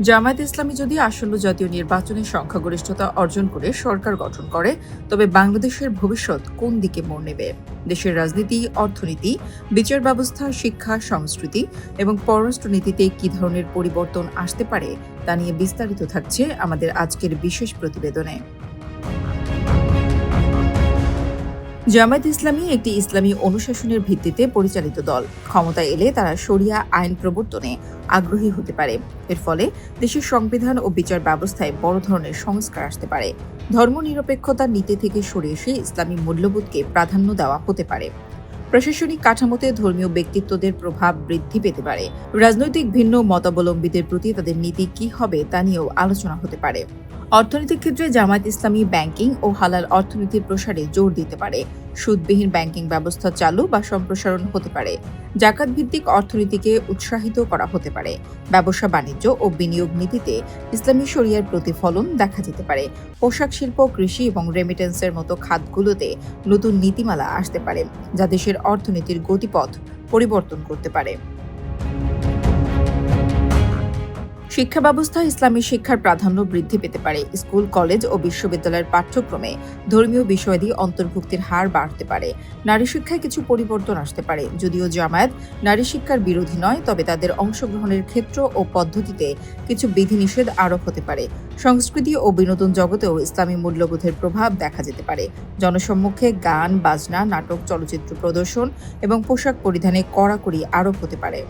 জামায়াত ইসলামী যদি আসন্ন জাতীয় নির্বাচনে সংখ্যাগরিষ্ঠতা অর্জন করে সরকার গঠন করে, তবে বাংলাদেশের ভবিষ্যৎ কোন দিকে মোড় নেবে? দেশের রাজনীতি, অর্থনীতি, বিচার ব্যবস্থা, শিক্ষা, সংস্কৃতি এবং পররাষ্ট্রনীতিতে কী ধরনের পরিবর্তন আসতে পারে, তা নিয়ে বিস্তারিত থাকছে আমাদের আজকের বিশেষ প্রতিবেদনে। জামায়াত ইসলামী একটি ইসলামী অনুশাসনের ভিত্তিতে পরিচালিত দল। ক্ষমতায় এলে তারা সরিয়া আইন প্রবর্তনে আগ্রহী হতে পারে। এর ফলে দেশের সংবিধান ও বিচার ব্যবস্থায় বড় ধরনের সংস্কার আসতে পারে। ধর্মনিরপেক্ষতার নীতি থেকে সরে এসে ইসলামী মূল্যবোধকে প্রাধান্য দেওয়া হতে পারে। প্রশাসনিক কাঠামোতে ধর্মীয় ব্যক্তিত্বদের প্রভাব বৃদ্ধি পেতে পারে। রাজনৈতিক ভিন্ন মতাবলম্বীদের প্রতি তাদের নীতি কি হবে তা নিয়েও আলোচনা হতে পারে। অর্থনৈতিক ক্ষেত্রে জামায়াত ইসলামী ব্যাংকিং ও হালাল অর্থনীতির প্রসারে জোর দিতে পারে। সুদবিহীন ব্যাংকিং ব্যবস্থা চালু বা সম্প্রসারণ হতে পারে জাকাত ভিত্তিক অর্থনীতিকে উৎসাহিত করা হতে পারে, ব্যবসা বাণিজ্য ও বিনিয়োগ নীতিতে ইসলামী শরিয়ার প্রতিফলন দেখা যেতে পারে, পোশাক শিল্প, কৃষি এবং রেমিটেন্সের মতো খাতগুলোতে নতুন নীতিমালা আসতে পারে, যা দেশের অর্থনীতির গতিপথ পরিবর্তন করতে পারে। শিক্ষা ব্যবস্থা ইসলামী শিক্ষার প্রাধান্য বৃদ্ধি পেতে পারে। স্কুল, কলেজ ও বিশ্ববিদ্যালয়ের পাঠ্যক্রমে ধর্মীয় বিষয়াদি অন্তর্ভুক্তির হার বাড়তে পারে। নারী শিক্ষায় কিছু পরিবর্তন আসতে পারে। যদিও জামায়াত নারী শিক্ষার বিরোধী নয়, তবে তাদের অংশগ্রহণের ক্ষেত্র ও পদ্ধতিতে কিছু বিধিনিষেধ আরোপ হতে পারে। সংস্কৃতি ও বিনোদন জগতেও ইসলামী মূল্যবোধের প্রভাব দেখা যেতে পারে। জনসম্মুখে গান, বাজনা, নাটক, চলচ্চিত্র প্রদর্শন এবং পোশাক পরিধানে কড়াকড়ি আরোপ হতে পারে।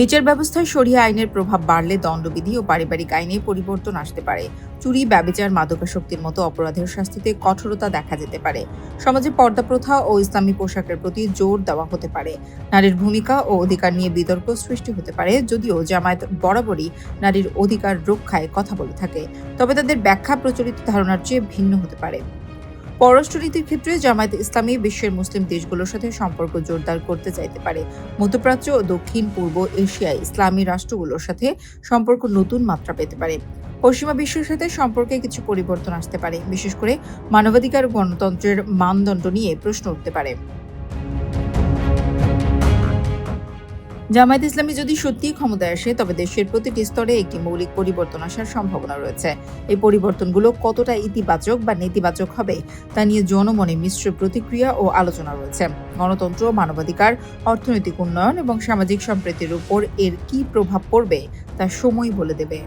বিচার ব্যবস্থায় সরিয়া আইনের প্রভাব বাড়লে দণ্ডবিধি ও পারিবারিক আইনে পরিবর্তন আসতে পারে। চুরি, ব্যবিচার, মাদকাসক্তির মতো অপরাধের শাস্তিতে কঠোরতা দেখা যেতে পারে। সমাজে পর্দা প্রথা ও ইসলামী পোশাকের প্রতি জোর দেওয়া হতে পারে। নারীর ভূমিকা ও অধিকার নিয়ে বিতর্ক সৃষ্টি হতে পারে, যদিও জামায়াত বরাবরই নারীর অধিকার রক্ষায় কথা বলে থাকে। তবে তাদের ব্যাখ্যা প্রচলিত ধারণার চেয়ে ভিন্ন হতে পারে। পররাষ্ট্রনীতির ক্ষেত্রে জামায়াত ইসলামী বিশ্বের মুসলিম দেশগুলোর সাথে সম্পর্ক জোরদার করতে চাইতে পারে। মধ্যপ্রাচ্য ও দক্ষিণ পূর্ব এশিয়ায় ইসলামী রাষ্ট্রগুলোর সাথে সম্পর্ক নতুন মাত্রা পেতে পারে। পশ্চিমা বিশ্বের সাথে সম্পর্কে কিছু পরিবর্তন আসতে পারে। বিশেষ করে মানবাধিকার গণতন্ত্রের মানদণ্ড নিয়ে প্রশ্ন উঠতে পারে। জামায়াত ইসলামী যদি সত্যিই ক্ষমতায় আসে, তবে দেশের প্রতিটি স্তরে একটি মৌলিক পরিবর্তন আসার সম্ভাবনা রয়েছে। এই পরিবর্তনগুলো কতটা ইতিবাচক বা নেতিবাচক হবে, তা নিয়ে জনমনে মিশ্র প্রতিক্রিয়া ও আলোচনা রয়েছে। গণতন্ত্র, মানবাধিকার, অর্থনৈতিক উন্নয়ন এবং সামাজিক সম্প্রীতির উপর এর কি প্রভাব পড়বে, তা সময় বলে দেবে।